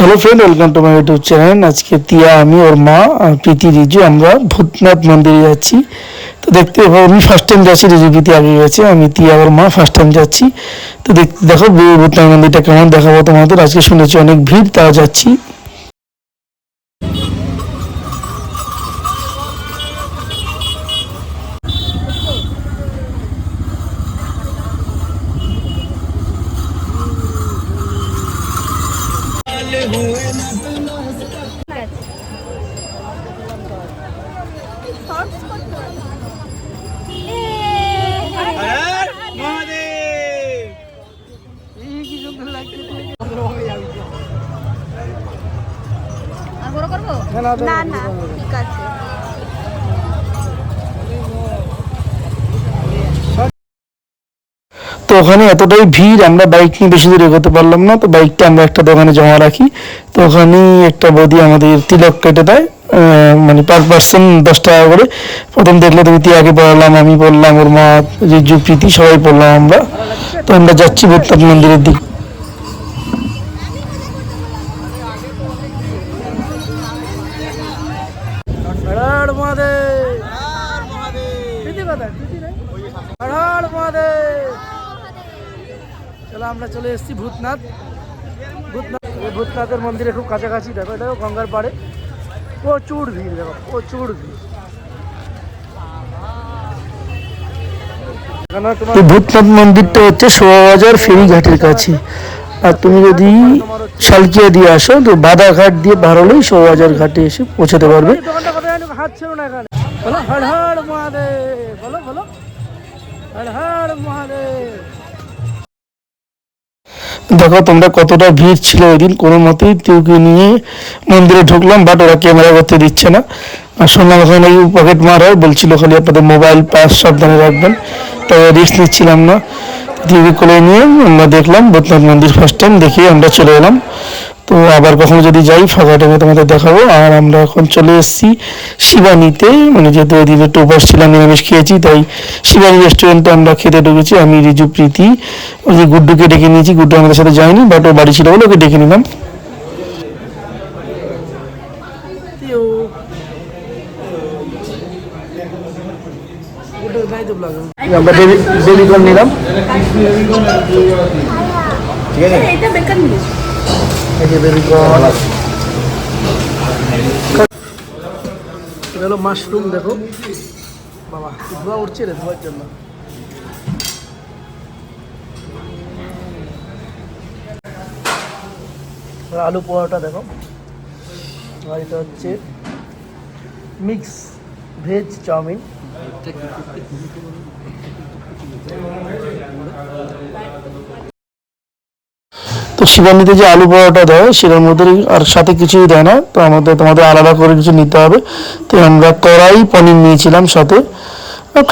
Hello friend welcome to my YouTube channel আজকে তিয়া আমি, ওর মা প্রীতি, রিজু, আমরা ভূতনাথ মন্দিরে যাচ্ছি। তো দেখতে পাবো আমি ফার্স্ট টাইম যাচ্ছি, রিজু, প্রীতি আগে গেছে, আমি তিয়া ওর মা ফার্স্ট টাইম যাচ্ছি। তো দেখতে দেখো ভূতনাথ মন্দিরটা কেমন দেখাবো তোমাদের? আজকে শুনেছি অনেক ভিড় তাও যাচ্ছি শর্টস করতে পারি আর বড় করব না না ঠিক আছে। তো ওখানে এতটাই ভিড় আমরা বাইক নিয়ে বেশি দূর এগোতে পারলাম না তো বাইকটা আমরা একটা দোকানে জমা রাখি। তো ওখানেই একটা বৌদি আমাদের তিলক কেটে দেয় মানে পার পার্সন দশ টাকা করে। প্রথম দেখলে তুমি তিয়াকে পড়ালাম আমি পড়লাম ওর মা রিজু প্রীতি সবাই পড়লাম আমরা। তো আমরা যাচ্ছি ভূতনাথ মন্দিরের দিক। মহাদেব প্রীতি কোথায় প্রীতি নেই হর মহাদেব চলো আমরা চলে এসেছি ভূতনাথ। ভূতনাথ এই ভূতনাথের মন্দিরে খুব কাছাকাছি দেখো এটা গঙ্গার পাড়ে। প্রচুর ভিড় দেখো প্রচুর ভিড়। ভূতনাথ মন্দিরটা হচ্ছে শোভাবাজার ফেরিঘাটের কাছে। আর তুমি যদি শালকিয়া দিয়ে আসো তো বাদাঘাট দিয়ে পার হলেই শোভাবাজার ঘাটে এসে পৌঁছাতে পারবে। বলো হর হর মহাদেব বলো বলো। হর হর মহাদেব। দেখো তোমরা কতটা ভিড় ছিল ওই দিন কোনো মতেই টিউকে নিয়ে মন্দিরে ঢুকলাম বাট ওরা ক্যামেরা করতে দিচ্ছে না। আর শুনলাম ওখানে পকেট মার হয়, বলছিল খালি আপনাদের মোবাইল পাস সাবধানে রাখবেন। তাই রিস্ক নিচ্ছিলাম না। টিউকে কোলে নিয়ে আমরা দেখলাম বদনাথ মন্দির ফার্স্ট টাইম দেখে আমরা চলে এলাম। তো আবার কখনো যদি যাই, ফাঁকা টাইমে তোমাদের দেখাবো। আর আমরা এখন চলে এসেছি শিবানীতে। মানে যেহেতু ওই দিন একটু উপাস ছিলাম, নিরামিষ খেয়েছি, তাই শিবানী রেস্টুরেন্টে আমরা খেতে ঢুকেছি, আমি, রিজু, প্রীতি। ওই যে গুড্ডুকে ডেকে নিয়েছি, গুড্ডু আমাদের সাথে যায়নি বাট ও বাড়ি ছিল বলে ওকে ডেকে নিলাম। আমরা নিলাম। এটা বেকার নিস এই যে বেবিকর্ন এটা হলো মাশরুম, দেখো। বাবা ধোয়া উঠছে রে জন্য। আলু পোহাটা দেখো। আর এটা হচ্ছে মিক্স ভেজ চাউমিন। তো শিবানীতে যে আলু পরোটা দেয়, সেটার মধ্যে আর সাথে কিছুই দেয় না। তো আমাদের, তোমাদের আলাদা করে কিছু নিতে হবে। তো আমরা কড়াই পনির নিয়েছিলাম সাথে।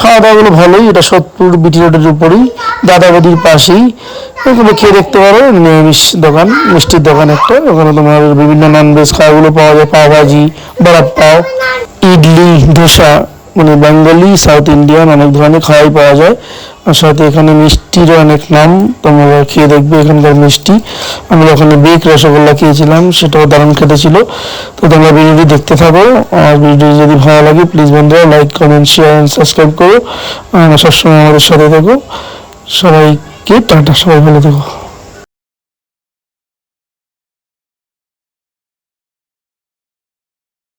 খাওয়া দাওয়াগুলো ভালোই, এটা সত্তর বিটি রোডের উপরেই দাদাবাদির পাশেই। ওগুলো খেয়ে দেখতে পারো, নিরামিষ দোকান, মিষ্টির দোকান একটা। ওখানে তোমার বিভিন্ন নন ভেজ খাওয়াগুলো পাওয়া যায় পাও ভাজি পাও ইডলি, ধোসা মানে বেঙ্গলি সাউথ ইন্ডিয়ান, অনেক ধরনের খাওয়াই পাওয়া যায়। আর সাথে এখানে মিষ্টির অনেক নাম, তোমরা খেয়ে দেখবে এখানকার মিষ্টি। আমরা ওখানে বেক রসগোল্লা খেয়েছিলাম, সেটাও দারুণ খেতে ছিল। তো তোমরা ভিডিওটি দেখতে থাকো, আর ভিডিও যদি ভালো লাগে প্লিজ বন্ধুরা like comment share and subscribe করো। সবসময় আমাদের সাথে থাকো। সবাইকে টাটা, সবাই ভালো থেকো।